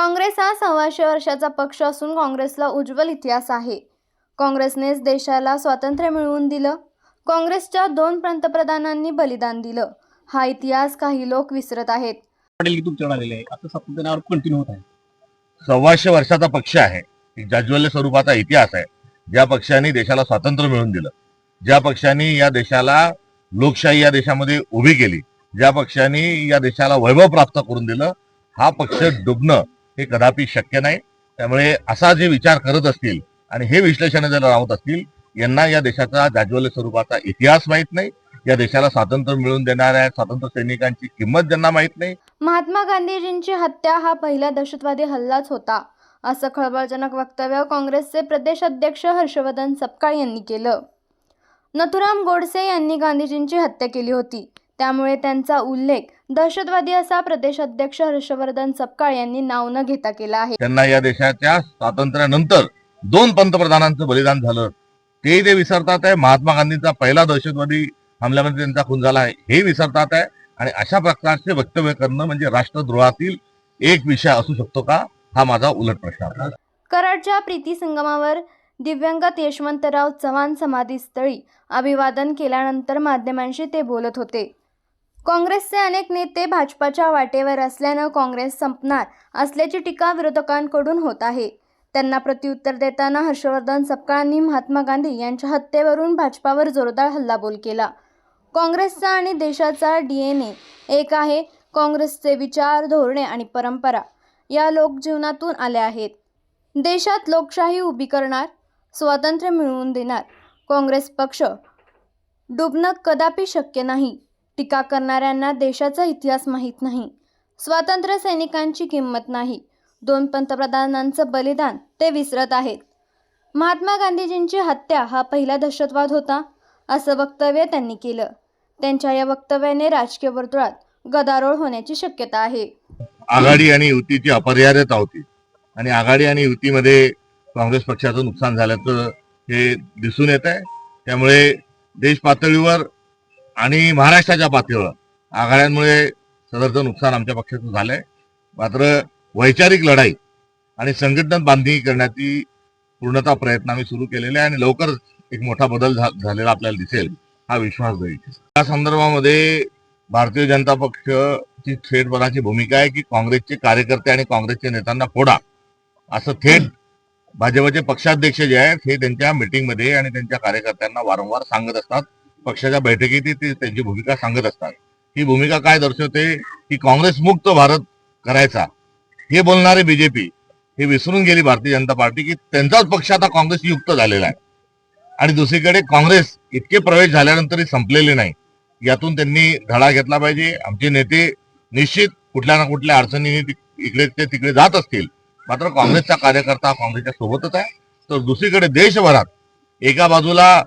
काँग्रेस हा सव्वाशे वर्षाचा पक्ष असून काँग्रेसला उज्ज्वल इतिहास आहे. काँग्रेसनेच देशाला स्वातंत्र्य मिळवून दिलं. काँग्रेसच्या दोन पंतप्रधानांनी बलिदान दिलं. हा इतिहास काही लोक विसरत आहेत. पटेल की तुमच्याकडे आलेले आहे. आता सातत्यावर कंटिन्यू होत आहे. सव्वाशे वर्षाचा पक्ष आहे. एक जाज्वल्य स्वरूपाचा इतिहास आहे. ज्या पक्षाने देशाला स्वातंत्र्य मिळवून दिलं ज्या पक्षाने या देशाला लोकशाही या देशामध्ये उभी केली ज्या पक्षाने या देशाला वैभव प्राप्त करून दिलं हा पक्ष डुबणं हे कदापि शक्य नाही. त्यामुळे असा जे विचार करत असतील आणि हे विश्लेषण जर राहत असतील यांना या देशाचा जाज्वल्य स्वरूपाचा इतिहास माहीत नाही. या देशाला स्वातंत्र्य मिळवून देणाऱ्या स्वातंत्र्य सैनिकांची किंमत ज्यांना माहीत नाही. महात्मा गांधीजींची हत्या हा पहिला दहशतवादी हल्लाच होता. असं खळबळजनक वक्तव्य काँग्रेसचे प्रदेश अध्यक्ष हर्षवर्धन सपकाळ यांनी केलं. नथुराम गोडसे यांनी गांधीजींची हत्या केली होती. त्यामुळे त्यांचा उल्लेख दहशतवादी असा प्रदेश अध्यक्ष हर्षवर्धन सपकाळ यांनी नाव न घेता केला आहे. त्यांना या देशाच्या स्वातंत्र्यानंतर दोन पंतप्रधानांचं बलिदान झालं. ते ते विसरतात आहे महात्मा गांधींचा पहिला दहशतवादी हमल्यामध्ये त्यांचा खून झाला आहे हे विसरतात आहे. आणि अशा प्रकारचे वक्तव्य करणं म्हणजे राष्ट्रद्रोहातील एक विषय असू शकतो का? हा माझा उलट प्रश्न कराडच्या प्रीती संगमावर दिव्यांगत यशवंतराव चव्हाण समाधीस्थळी अभिवादन केल्यानंतर माध्यमांशी ते बोलत होते. काँग्रेसचे अनेक नेते भाजपाच्या वाटेवर असल्यानं काँग्रेस संपणार असल्याची टीका विरोधकांकडून होत आहे. त्यांना प्रत्युत्तर देताना हर्षवर्धन सपकाळांनी महात्मा गांधी यांच्या हत्येवरून भाजपावर जोरदार हल्लाबोल केला. काँग्रेसचा आणि देशाचा डी एन ए एक आहे काँग्रेसचे विचार धोरणे आणि परंपरा या लोकजीवनातून आल्या आहेत. देशात लोकशाही उभी करणार स्वातंत्र्य मिळवून देणार काँग्रेस पक्ष डुबणं कदापि शक्य नाही. टीका करणाऱ्यांना देशाचा इतिहास माहीत नाही. स्वातंत्र्य सैनिकांची किंमत नाही. दोन पंतप्रधानांचं बलिदान ते विसरत आहेत. महात्मा गांधीजींची हत्या हा पहिला दहशतवाद होता असं वक्तव्य त्यांनी केलं. त्यांच्या या वक्तव्याने राजकीय वर्तुळात गदारोळ होण्याची शक्यता आहे. आघाडी आणि युतीची अपरिहार्यता होती आणि आघाडी आणि युतीमध्ये काँग्रेस पक्षाचं नुकसान झाल्याचं हे दिसून येत आहे. त्यामुळे देश पातळीवर आणि महाराष्ट्राच्या पातळीवर. आघाड्यांमुळे सदरचं नुकसान आमच्या पक्षाचं झालंय. मात्र वैचारिक लढाई आणि संघटन बांधणी करण्याची पूर्णता प्रयत्न आम्ही सुरू केलेले आहे आणि लवकर एक मोठा बदल झालेला आपल्याला दिसेल हा विश्वास देईल. या संदर्भामध्ये भारतीय जनता पक्षाची थेटपणाची भूमिका आहे की काँग्रेसचे कार्यकर्ते आणि काँग्रेसच्या नेत्यांना फोडा. असं थेट भाजपचे पक्षाध्यक्ष जे आहेत हे त्यांच्या मीटिंगमध्ये आणि त्यांच्या कार्यकर्त्यांना वारंवार सांगत असतात. पक्षाच्या बैठकीत ते त्यांची भूमिका सांगत असतात. ही भूमिका काय दर्शवते? की काँग्रेस मुक्त भारत करायचा. हे बोलणारे बीजेपी हे विसरून गेली भारतीय जनता पार्टी की त्यांचाच पक्ष आता काँग्रेस युक्त झालेला आहे. आणि दुसरीकडे काँग्रेस इतके प्रवेश झाल्यानंतरही संपलेले नाही. यातून त्यांनी धडा घेतला पाहिजे. आमचे नेते निश्चित कुठल्या ना कुठल्या अडचणीने इकडे ते तिकडे जात असतील. मात्र काँग्रेसचा कार्यकर्ता काँग्रेसच्या सोबतच आहे. तर दुसरीकडे देशभरात एका बाजूला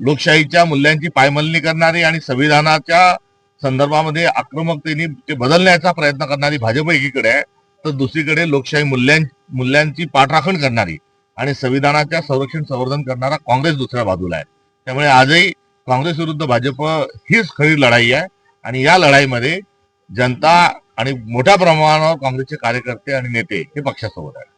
लोकशाहीच्या मूल्यांची पायमल्ली करणारी आणि संविधानाच्या संदर्भामध्ये आक्रमकतेने ते बदलण्याचा प्रयत्न करणारी भाजप एकीकडे आहे तर दुसरीकडे लोकशाही मूल्यां मूल्यांची पाठराखण करणारी आणि संविधानाच्या संरक्षण संवर्धन करणारा काँग्रेस दुसऱ्या बाजूला आहे. त्यामुळे आजही काँग्रेस विरुद्ध भाजप हीच खरी लढाई आहे आणि या लढाईमध्ये जनता आणि मोठ्या प्रमाणावर काँग्रेसचे कार्यकर्ते आणि नेते हे पक्षासोबत आहेत.